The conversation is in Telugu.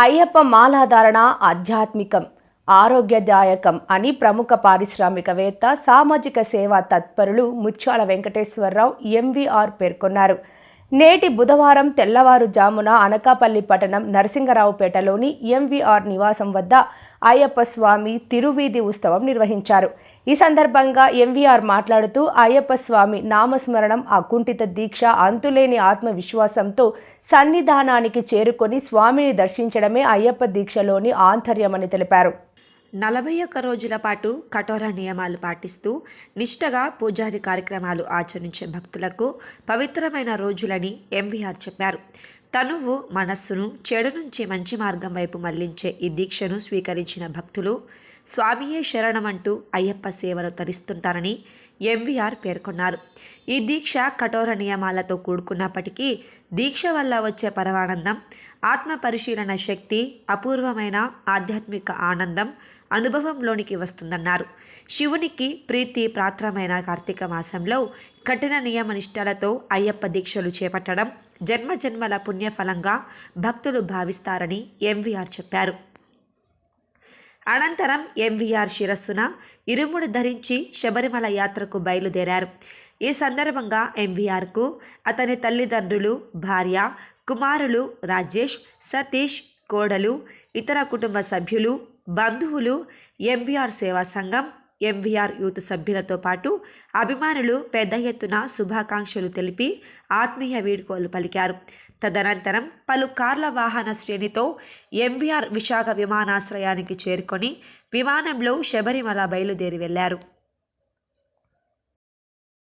అయ్యప్ప మాలాధారణ ఆధ్యాత్మికం ఆరోగ్యదాయకం అని ప్రముఖ పారిశ్రామికవేత్త సామాజిక సేవా తత్పరులు ముత్యాల వెంకటేశ్వరరావు ఎంవీఆర్ పేర్కొన్నారు. నేటి బుధవారం తెల్లవారుజామున అనకాపల్లి పట్టణం నరసింగరావుపేటలోని ఎంవీఆర్ నివాసం వద్ద అయ్యప్ప స్వామి తిరువీధి ఉత్సవం నిర్వహించారు. ఈ సందర్భంగా ఎంవీఆర్ మాట్లాడుతూ అయ్యప్ప స్వామి నామస్మరణం అకుంఠిత దీక్ష అంతులేని ఆత్మవిశ్వాసంతో సన్నిధానానికి చేరుకొని స్వామిని దర్శించడమే అయ్యప్ప దీక్షలోని ఆంతర్యమని తెలిపారు. నలభై ఒక్క రోజుల పాటు కఠోర నియమాలు పాటిస్తూ నిష్టగా పూజారి కార్యక్రమాలు ఆచరించే భక్తులకు పవిత్రమైన రోజులని ఎంవీఆర్ చెప్పారు. తనువు మనస్సును చెడు నుంచి మంచి మార్గం వైపు మళ్ళించే ఈ దీక్షను స్వీకరించిన భక్తులు స్వామియే శరణమంటూ అయ్యప్ప సేవలు తరిస్తుంటారని ఎంవీఆర్ పేర్కొన్నారు. ఈ దీక్ష కఠోర నియమాలతో కూడుకున్నప్పటికీ దీక్ష వల్ల వచ్చే పరమానందం ఆత్మ పరిశీలన శక్తి అపూర్వమైన ఆధ్యాత్మిక ఆనందం అనుభవంలోనికి వస్తుందన్నారు. శివునికి ప్రీతి ప్రాత్రమైన కార్తీక మాసంలో కఠిన నియమ నిష్టలతో అయ్యప్ప దీక్షలు చేపట్టడం జన్మ జన్మల పుణ్యఫలంగా భక్తులు భావిస్తారని ఎంవీఆర్ చెప్పారు. అనంతరం ఎంవీఆర్ శిరస్సున ఇరుముడు ధరించి శబరిమల యాత్రకు బయలుదేరారు. ఈ సందర్భంగా ఎంవీఆర్కు అతని తల్లిదండ్రులు భార్య కుమారులు రాజేష్ సతీష్ కోడలు ఇతర కుటుంబ సభ్యులు బంధువులు ఎంవీఆర్ సేవా సంఘం ఎంవీఆర్ యూత్ సభ్యులతో పాటు అభిమానులు పెద్ద ఎత్తున శుభాకాంక్షలు తెలిపి ఆత్మీయ వీడ్కోలు పలికారు. తదనంతరం పలు కార్ల వాహన శ్రేణితో ఎంవీఆర్ విశాఖ విమానాశ్రయానికి చేరుకొని విమానంలో శబరిమల బయలుదేరి వెళ్ళారు.